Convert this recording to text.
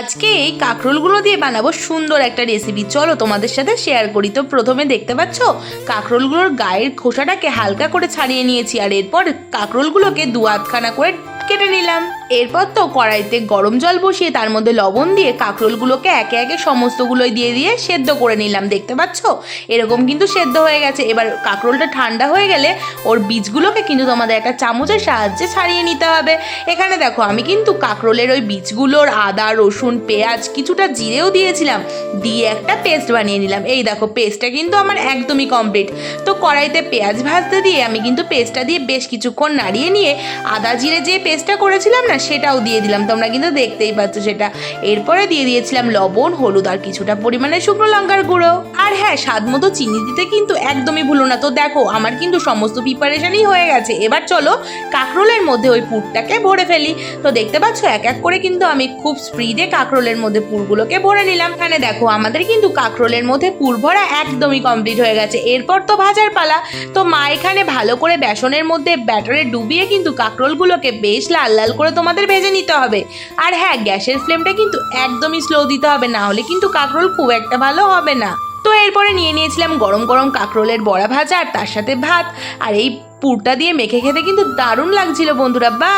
আজকে এই কাঁকরোলগুলো দিয়ে বানাবো সুন্দর একটা রেসিপি চলো তোমাদের সাথে শেয়ার করি। তো প্রথমে দেখতে পাচ্ছ, কাঁকরোলগুলোর গায়ের খোসাটাকে হালকা করে ছাড়িয়ে নিয়েছি, আর এরপর কাঁকরোলগুলোকে দু আধখানা করে কেটে নিলাম। এরপর তো কড়াইতে গরম জল বসিয়ে তার মধ্যে লবণ দিয়ে কাঁকরোলগুলোকে একে একে সমস্তগুলোই দিয়ে দিয়ে সেদ্ধ করে নিলাম, দেখতে পাচ্ছ? এরকম কিন্তু সেদ্ধ হয়ে গেছে। এবার কাঁকরোলটা ঠান্ডা হয়ে গেলে ওর বীজগুলোকে কিন্তু তোমাদের একটা চামচের সাহায্যে ছাড়িয়ে নিতে হবে। এখানে দেখো, আমি কিন্তু কাঁকরোলের ওই বীজগুলোর আদা, রসুন, পেঁয়াজ কিছুটা জিরেও দিয়েছিলাম, দিয়ে একটা পেস্ট বানিয়ে নিলাম। এই দেখো, পেস্টটা কিন্তু আমার একদমই কমপ্লিট। তো কড়াইতে পেঁয়াজ ভাজতে দিয়ে আমি কিন্তু পেস্টটা দিয়ে বেশ কিছুক্ষণ নাড়িয়ে নিয়ে আদা জিরে যে পেস্টটা করেছিলাম না সেটাও দিয়ে দিলাম। তোমরা কিন্তু দেখতেই পাচ্ছ সেটা। এরপরে দিয়ে দিয়েছিলাম লবণ, হলুদ আর কিছুটা পরিমাণে শুকনো লঙ্কার গুঁড়ো। আর হ্যাঁ স্বাদ মতো চিনি দিতে কিন্তু একদমই ভুলো না। তো দেখো, আমার কিন্তু সমস্ত প্রিপারেশনই হয়ে গেছে। এবার চলো কাঁকরোলের মধ্যে ওই পুরটাকে ভরে ফেলি। তো দেখতে পাচ্ছ, এক এক করে কিন্তু আমি খুব স্পিডে কাঁকরোলের মধ্যে পুরগুলোকে ভরে নিলাম। এখানে দেখো, আমাদের কিন্তু কাঁকরোলের মধ্যে পুর ভরা একদমই কমপ্লিট হয়ে গেছে। এরপর তো ভাজার পালা। তো মা এখানে ভালো করে বেসনের মধ্যে ব্যাটারে ডুবিয়ে কিন্তু কাঁকরোলগুলোকে বেশ লাল লাল করে তোমাদের ভেজে নিতে হবে। আর হ্যাঁ গ্যাসের ফ্লেমটা কিন্তু একদমই স্লো দিতে হবে। না হলে কিন্তু কাঁকরোল খুব একটা ভালো হবে না। এরপরে নিয়ে নিয়েছিলাম গরম গরম কাঁকরোলের বড়া ভাজা আর তার সাথে ভাত। আর এই পুরটা দিয়ে মেখে খেতে কিন্তু দারুণ লাগছিল বন্ধুরা, বা